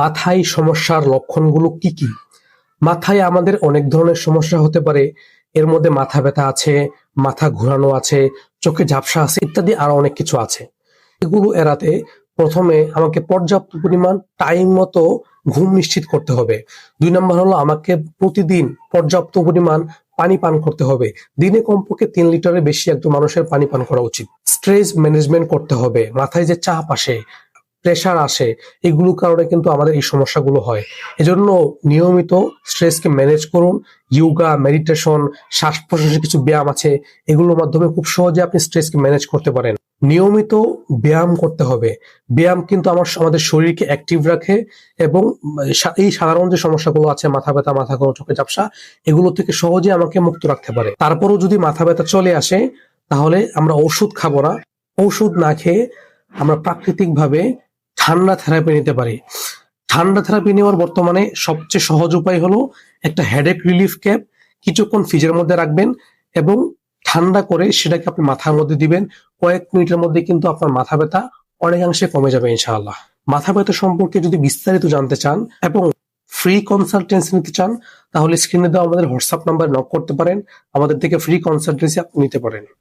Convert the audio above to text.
মাথায় সমস্যার লক্ষণগুলো কি কি? মাথায় আমাদের অনেক ধরনের সমস্যা হতে পারে। এর মধ্যে মাথা ব্যথা আছে, মাথা ঘোরানো আছে, চোখে ঝাপসা আছে ইত্যাদি আরও অনেক কিছু আছে। এগুলো এড়াতে প্রথমে আমাকে পর্যাপ্ত পরিমাণ টাইম মতো ঘুম নিশ্চিত করতে হবে। দুই নম্বর হলো আমাকে প্রতিদিন পর্যাপ্ত পরিমাণ পানি পান করতে হবে। দিনে কমপক্ষে তিন লিটারের বেশি একজন মানুষের পানি পান করা উচিত। স্ট্রেস ম্যানেজমেন্ট করতে হবে। মাথায় যে চাপ আসে প্রেশার আসে, এগুলোর কারণে কিন্তু আমাদের এই সমস্যাগুলো হয়। এজন্য নিয়মিত স্ট্রেসকে ম্যানেজ করুন ইয়োগা মেডিটেশন শ্বাস প্রশ্বাসের কিছু ব্যায়াম আছে, এগুলোর মাধ্যমে খুব সহজে আপনি স্ট্রেসকে ম্যানেজ করতে পারেন। নিয়মিত ব্যায়াম করতে হবে। ব্যায়াম কিন্তু আমার আমাদের শরীরকে অ্যাক্টিভ রাখে এবং এই সাধারণ যে সমস্যাগুলো আছে, মাথা ব্যথা, মাথা গরম চোখে চাপসা এগুলো থেকে সহজে আমাকে মুক্ত রাখতে পারে। তারপরও যদি মাথা ব্যথা চলে আসে, তাহলে আমরা ওষুধ খাব না। ওষুধ না খেয়ে আমরা প্রাকৃতিক ভাবে ঠান্ডা থেরাপি নিতে পারি। ঠান্ডা থেরাপি নেওয়ার বর্তমানে সবচেয়ে সহজ উপায় হলো একটা হেডেক রিলিফ ক্যাপ কিছুক্ষণ ফ্রিজের মধ্যে রাখবেন এবং ঠান্ডা করে সেটাকে আপনি মাথার মধ্যে দিবেন। কয়েক মিনিটের মধ্যে কিন্তু আপনার মাথা ব্যথা অনেকাংশে কমে যাবে ইনশাআল্লাহ। মাথা ব্যথা সম্পর্কে যদি বিস্তারিত জানতে চান এবং ফ্রি কনসালটেন্সি নিতে চান, তাহলে স্ক্রিনে দেওয়া আমাদের হোয়াটসঅ্যাপ নাম্বার নক করতে পারেন। আমাদের থেকে ফ্রি কনসালটেন্সি আপনি নিতে পারেন।